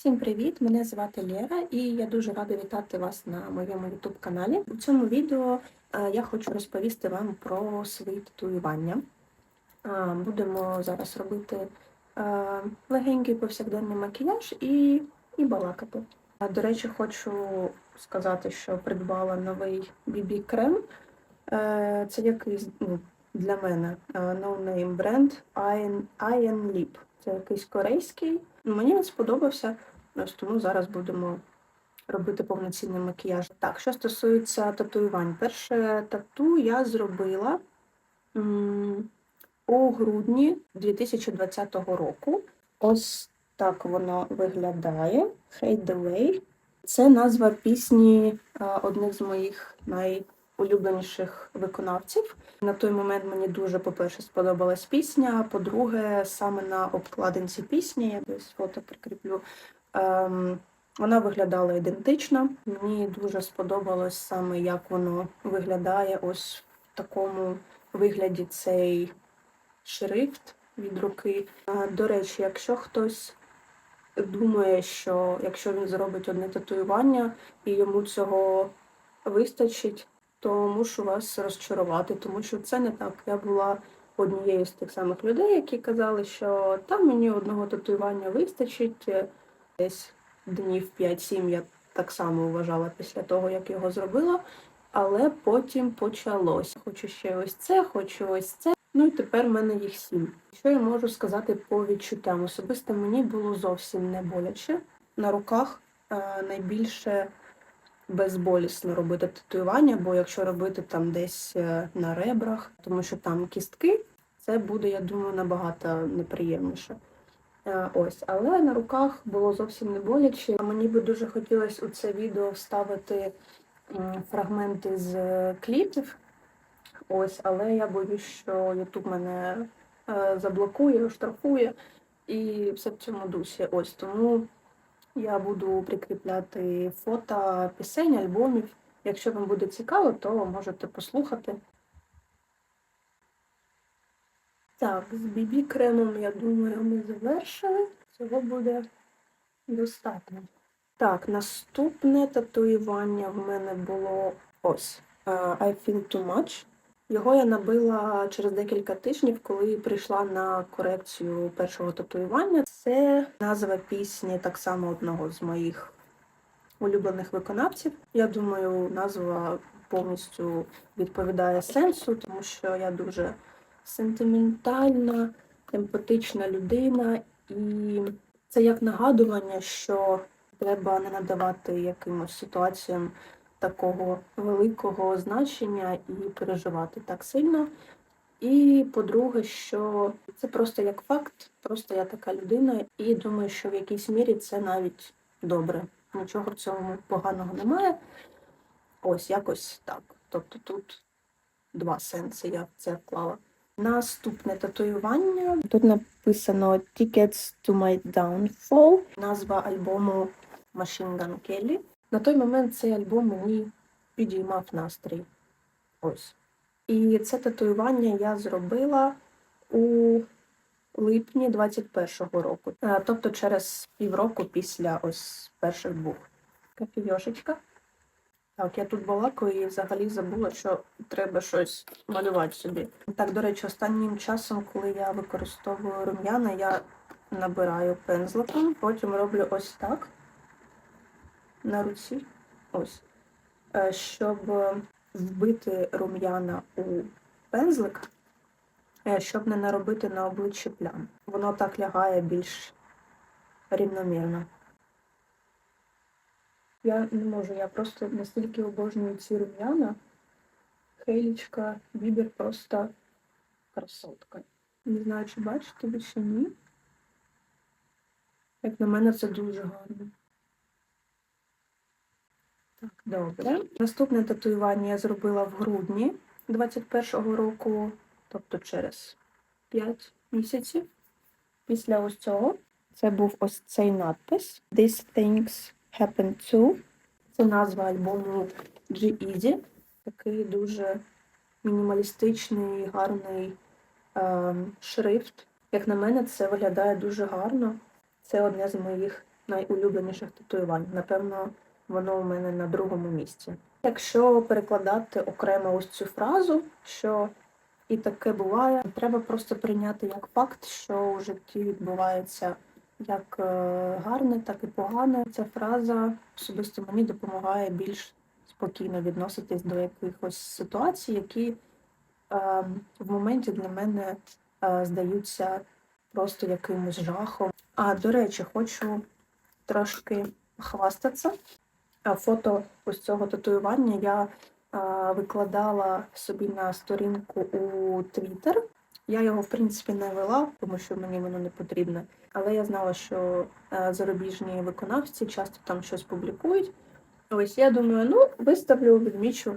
Всім привіт! Мене звати Лєра і я дуже рада вітати вас на моєму youtube каналі. У цьому відео е, я хочу розповісти вам про свої татуювання. Е, Будемо зараз робити е, легенький повсякденний макіяж і, і балакати. До речі, хочу сказати, що придбала новий BB крем. Це якийсь ну, для мене no-name бренд Iron Lip. Це якийсь корейський. Мені він сподобався. Ось тому зараз будемо робити повноцінний макіяж. Так, що стосується татуювань, перше тату я зробила у грудні 2020 року. Ось так воно виглядає. Hate the Way. Це назва пісні е, одних з моїх найулюбленіших виконавців. На той момент мені дуже, по-перше, сподобалась пісня. По-друге, саме на обкладинці пісні, я десь фото прикріплю. Ем, вона виглядала ідентично. Мені дуже сподобалось саме, як воно виглядає ось в такому вигляді цей шрифт від руки. До речі, якщо хтось думає, що якщо він зробить одне татуювання і йому цього вистачить, то мушу вас розчарувати, тому що це не так. Я була однією з тих самих людей, які казали, що там мені одного татуювання вистачить десь днів 5-7 я так само вважала після того, як його зробила. Але потім почалось. Хочу ще ось це, хочу ось це. Ну і тепер в мене їх сім. Що я можу сказати по відчуттям? Особисто мені було зовсім не боляче. На руках е, найбільше безболісно робити татуювання, бо якщо робити там десь е, на ребрах, тому що там кістки, це буде, я думаю, набагато неприємніше. Е, Ось, але на руках було зовсім не боляче. Мені би дуже хотілося у це відео вставити фрагменти з е, кліпів. Ось, але я боюсь, що YouTube мене е, заблокує, оштрафує і все в цьому дусі. Ось тому я буду прикріпляти фото пісень, альбомів. Якщо вам буде цікаво, то можете послухати. Так, з BB кремом, я думаю, ми завершили. Цього буде достатньо. Так, наступне татуювання в мене було ось е, I feel too much. Його я набила через декілька тижнів, коли прийшла на корекцію першого татуювання. Це назва пісні так само одного з моїх улюблених виконавців. Я думаю, назва повністю відповідає сенсу, тому що я дуже сентиментальна, емпатична людина, і це як нагадування, що треба не надавати якимось ситуаціям такого великого значення і переживати так сильно. І по-друге, що це просто як факт, просто я така людина, і думаю, що в якійсь мірі це навіть добре. Нічого в цьому поганого немає. Ось якось так. Тобто тут два сенси я це вклала. Наступне татуювання. Тут написано Tickets to My Downfall, назва альбому Machine Gun Kelly. На той момент цей альбом мені підіймав настрій. Ось. І це татуювання я зробила у липні 21-го року. Е, Тобто через півроку після ось перших двох. Кафійошечка. Так, я тут балакаю і взагалі забула, що треба щось малювати собі. Так, до речі, останнім часом, коли я використовую рум'яна, я набираю пензликом, потім роблю ось так на руці. Ось. Е, Щоб вбити рум'яна у пензлик, е, щоб не наробити на обличчі плям. Воно так лягає більш рівномірно. Я не можу, я просто настільки обожнюю ці рум'яна. Хейлічка, Бібер просто красотка. Не знаю, чи бачите ви чи ні. Як на мене, це дуже гарно. Так, добре. Наступне татуювання я зробила в грудні 21-го року, тобто через 5 місяців. Після ось цього це був ось цей надпис These things happen to. Це назва альбому G-Easy. Такий дуже мінімалістичний, гарний ем, шрифт. Як на мене, це виглядає дуже гарно. Це одне з моїх найулюбленіших татуювань. Напевно, воно у мене на другому місці. Якщо перекладати окремо ось цю фразу, що і таке буває, треба просто прийняти як факт, що у житті відбувається як е, гарне, так і погане. Ця фраза особисто мені допомагає більш спокійно відноситись до якихось ситуацій, які е, в моменті для мене е, здаються просто якимось жахом. А до речі, хочу трошки хвастатися. Фото ось цього татуювання я викладала собі на сторінку у Твіттер. Я його, в принципі, не вела, тому що мені воно не потрібне. Але я знала, що е, зарубіжні виконавці часто там щось публікують. Ось я думаю, ну, виставлю, відмічу.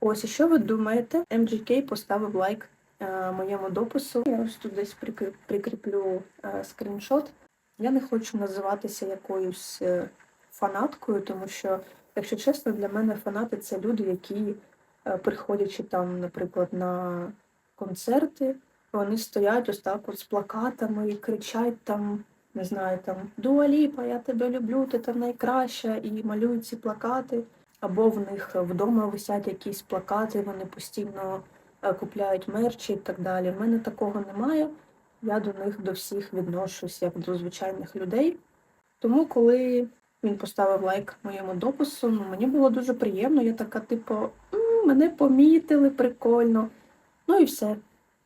Ось, і що ви думаєте? MGK поставив лайк е, моєму допису. Я ось тут десь прикрі- прикріплю е, скріншот. Я не хочу називатися якоюсь е, фанаткою, тому що, якщо чесно, для мене фанати це люди, які, е, приходячи там, наприклад, на концерти, вони стоять ось так от з плакатами і кричать там, не знаю, там Дуа Ліпа, я тебе люблю, ти там найкраща, і малюють ці плакати. Або в них вдома висять якісь плакати, вони постійно е, купляють мерчі і так далі. В мене такого немає. Я до них до всіх відношусь як до звичайних людей. Тому, коли він поставив лайк моєму допису, ну мені було дуже приємно. Я така, типу, «М, мене помітили, прикольно. Ну і все.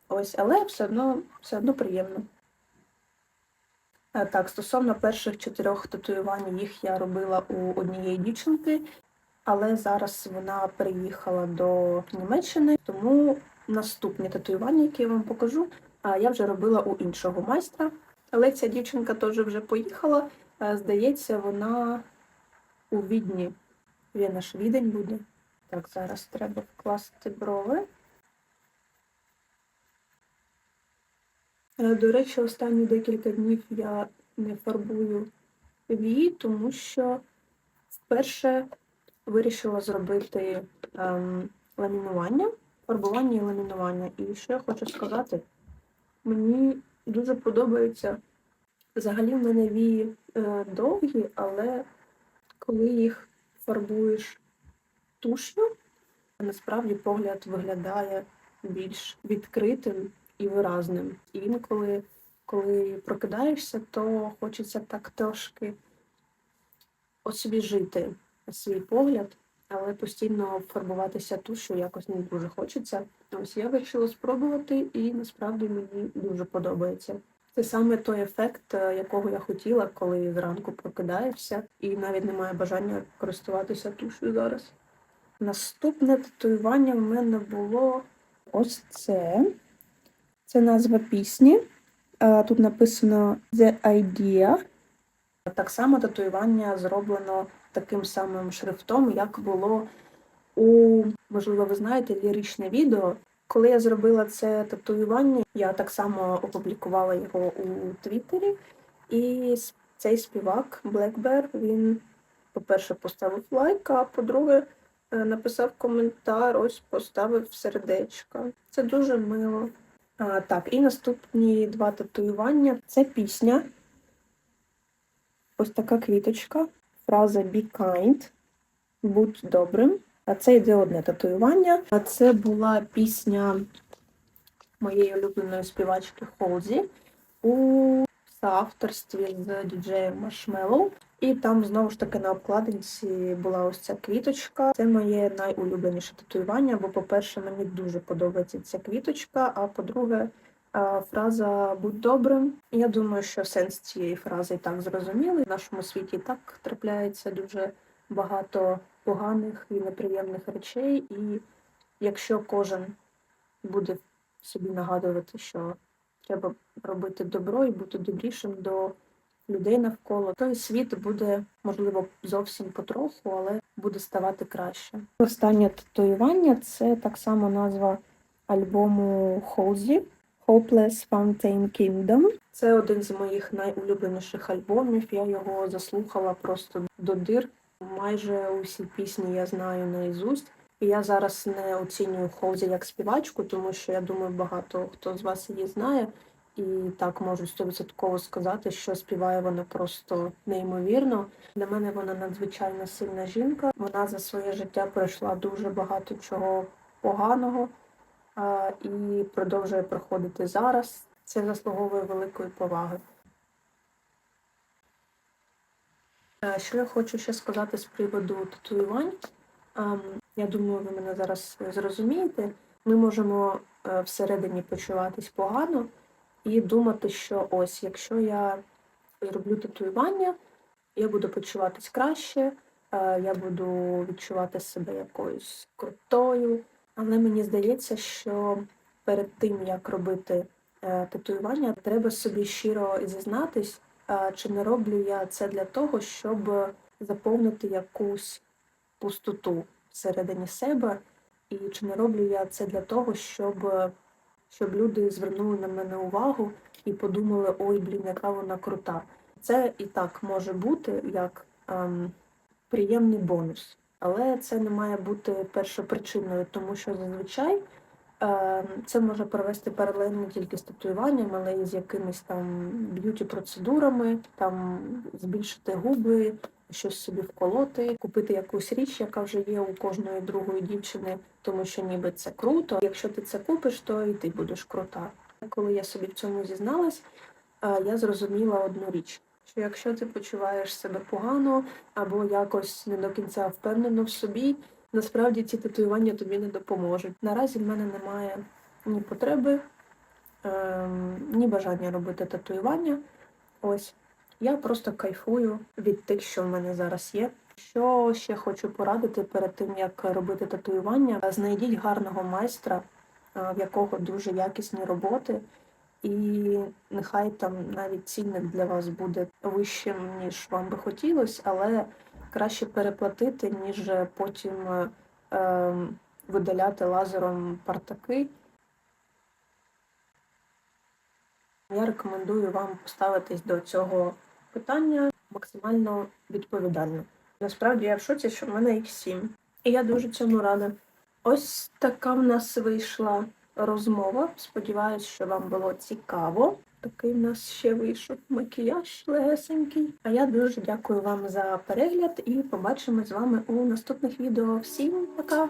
Ось, але все одно, все одно приємно. Так, стосовно перших чотирьох татуювань, їх я робила у однієї дівчинки, але зараз вона переїхала до Німеччини, тому наступні татуювання, які я вам покажу, я вже робила у іншого майстра. Але ця дівчинка теж вже поїхала. Здається, вона у Відні. Він аж відень буде. Так, зараз треба вкласти брови. До речі, останні декілька днів я не фарбую вії, тому що вперше вирішила зробити ем, ламінування, фарбування і ламінування. І що я хочу сказати, мені дуже подобається. Взагалі в мене вії е, довгі, але коли їх фарбуєш туш'ю, насправді погляд виглядає більш відкритим і виразним. І інколи, коли прокидаєшся, то хочеться так трошки освіжити свій погляд, але постійно фарбуватися тушу якось не дуже хочеться. Ось я вирішила спробувати, і насправді мені дуже подобається. Це саме той ефект, е, якого я хотіла, коли зранку прокидаєшся, і навіть немає бажання користуватися тушою зараз. Наступне татуювання в мене було ось це. Це назва пісні. Е, Тут написано The Idea. Так само татуювання зроблено таким самим шрифтом, як було у, можливо, ви знаєте, ліричне відео. Коли я зробила це татуювання, я так само опублікувала його у Твіттері. І цей співак Black Bear, він, по-перше, поставив лайк, а по-друге, е, написав коментар, ось поставив сердечко. Це дуже мило. А, так, і наступні два татуювання це пісня. Ось така квіточка. Фраза Be kind. Будь добрим. А це йде одне татуювання. А це була пісня моєї улюбленої співачки Холзі у соавторстві з діджеєм Маршмеллоу. І там знову ж таки на обкладинці була ось ця квіточка. Це моє найулюбленіше татуювання, бо, по-перше, мені дуже подобається ця квіточка, а по-друге, фраза будь добрим. Я думаю, що сенс цієї фрази і так зрозумілий. В нашому світі і так трапляється дуже багато поганих і неприємних речей, і якщо кожен буде собі нагадувати, що треба робити добро і бути добрішим до людей навколо, той світ буде, можливо, зовсім потроху, але буде ставати краще. Останнє татуювання це так само назва альбому Холзі Hopeless Fountain Kingdom. Це один з моїх найулюбленіших альбомів. Я його заслухала просто до дир. Майже усі пісні я знаю наізусть. Я зараз не оцінюю Холзі як співачку, тому що я думаю, багато хто з вас її знає. і так можу стовідсотково сказати, що співає вона просто неймовірно. Для мене вона надзвичайно сильна жінка. Вона за своє життя пройшла дуже багато чого поганого і продовжує проходити зараз. Це заслуговує великої поваги. Е, Що я хочу ще сказати з приводу татуювань? Я думаю, ви мене зараз зрозумієте. Ми можемо е, всередині почуватись погано і думати, що ось, якщо я роблю татуювання, я буду почуватись краще, е, я буду відчувати себе якоюсь крутою. Але мені здається, що перед тим, як робити е, татуювання, треба собі щиро зізнатись, чи не роблю я це для того, щоб заповнити якусь пустоту всередині себе, і чи не роблю я це для того, щоб, щоб люди звернули на мене увагу і подумали, ой, блін, яка вона крута. Це і так може бути як ем, приємний бонус, але це не має бути першопричиною, тому що зазвичай ем, це може провести паралельно тільки з татуюванням, але й з якимись там б'юті-процедурами, там збільшити губи, щось собі вколоти, купити якусь річ, яка вже є у кожної другої дівчини, тому що ніби це круто. Якщо ти це купиш, то і ти будеш крута. Коли я собі в цьому зізналась, е, я зрозуміла одну річ. Що якщо ти почуваєш себе погано або якось не до кінця впевнено в собі, насправді ці татуювання тобі не допоможуть. Наразі в мене немає ні потреби, ем, ні бажання робити татуювання. Ось я просто кайфую від тих, що в мене зараз є. Що ще хочу порадити перед тим, як робити татуювання, знайдіть гарного майстра, е, в якого дуже якісні роботи, і нехай там навіть цінник для вас буде вищим, ніж вам би хотілося, але краще переплатити, ніж потім е, ем, видаляти лазером партаки. Я рекомендую вам поставитись до цього питання максимально відповідально. Насправді я в шоці, що в мене їх сім. І я дуже цьому рада. Ось така в нас вийшла розмова. Сподіваюсь, що вам було цікаво. Такий в нас ще вийшов макіяж легесенький. А я дуже дякую вам за перегляд і побачимо з вами у наступних відео. Всім пока!